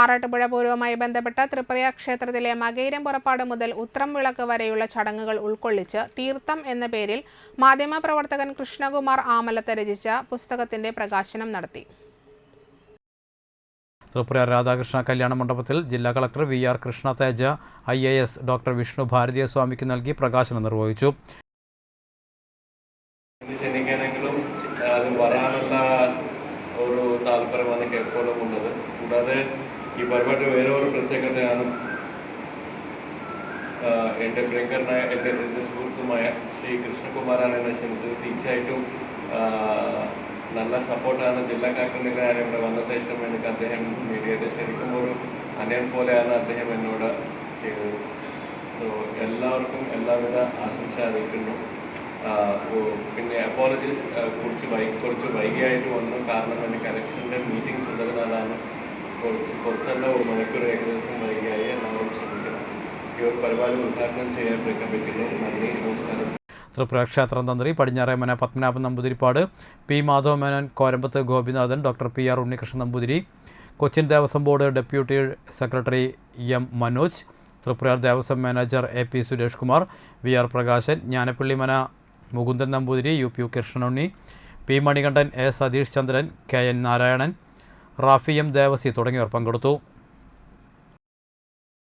ആറാട്ടുപുഴ പൂർവമായി ബന്ധപ്പെട്ട തൃപ്രയ ക്ഷേത്രത്തിലെ മകയിരം പുറപ്പാട് മുതൽ ഉത്രം വിളക്ക് വരെയുള്ള ചടങ്ങുകൾ ഉൾക്കൊള്ളിച്ച് തീർത്ഥം എന്ന പേരിൽ മാധ്യമപ്രവർത്തകൻ കൃഷ്ണകുമാർ ആമലത്ത് രചിച്ച പുസ്തകത്തിന്റെ പ്രകാശനം നടത്തി. ത്രിപുര രാധാകൃഷ്ണ കല്യാണ മണ്ഡപത്തിൽ ജില്ലാ collector V R Krishna Teja I A S doctor Vishnu Bharatiya സ്വാമിക്ക് നൽകി പ്രകാശനം നിർവഹിച്ചു. ക്ഷണിക്കാനെങ്കിലും അത് വരാനുള്ള ഒരു താല്പര്യമാണ് എനിക്ക് എപ്പോഴും ഉള്ളത്. കൂടാതെ ഈ പരിപാടി വേറെ ഒരു പ്രത്യേകതയാണ്. എന്റെ പ്രിയങ്കരനായ എന്റെ എന്റെ സുഹൃത്തുമായ ശ്രീ കൃഷ്ണകുമാറാണ് എന്നെ ക്ഷണിച്ചത്. തീർച്ചയായിട്ടും നല്ല സപ്പോർട്ടാണ് ജില്ലാ കളക്ടറിന്റെ കാര്യം ഇവിടെ വന്ന ശേഷം എനിക്ക് അദ്ദേഹം മീഡിയയുടെ ശരിക്കും ഒരു അനിയൻ പോലെയാണ് അദ്ദേഹം എന്നോട് ചെയ്തത്. സോ എല്ലാവർക്കും എല്ലാവിധ ആശംസ അറിയിക്കുന്നു. പിന്നെ അപ്പോളജീസ് കുറച്ച് വൈകി കുറച്ച് വൈകിയായിട്ട് വന്നു. കാരണം എനിക്ക് കലക്ഷന്റെ മീറ്റിംഗ്സ് ഉള്ളതിനാലാണ് കുറച്ച് കുറച്ചല്ല ഒരു മണിക്കൂർ ഏകദേശം വൈകിയായി എല്ലാവരും ശ്രമിക്കണം. ഈ ഒരു പരിപാടി ഉദ്ഘാടനം ചെയ്യാൻ പ്രഖ്യാപിക്കുന്നു നന്ദി നമസ്കാരം. ത്രിപുര ക്ഷേത്ര തന്ത്രി Padinjaremana Padmanabhan Namboothiripad P Madhavamenon Korambath Gopinathan doctor P R Unnikrishnan Namboothiri Cochin Devaswom board deputy secretary M Manoj Tripura Devaswom manager A P Suresh Kumar V R Prakashan Njanappallimana Mukundan Namboothiri U P Krishnanunni P Manikandan A Satheesh Chandran K N Narayanan Rafi M Devasi തുടങ്ങിയവർ പങ്കെടുത്തു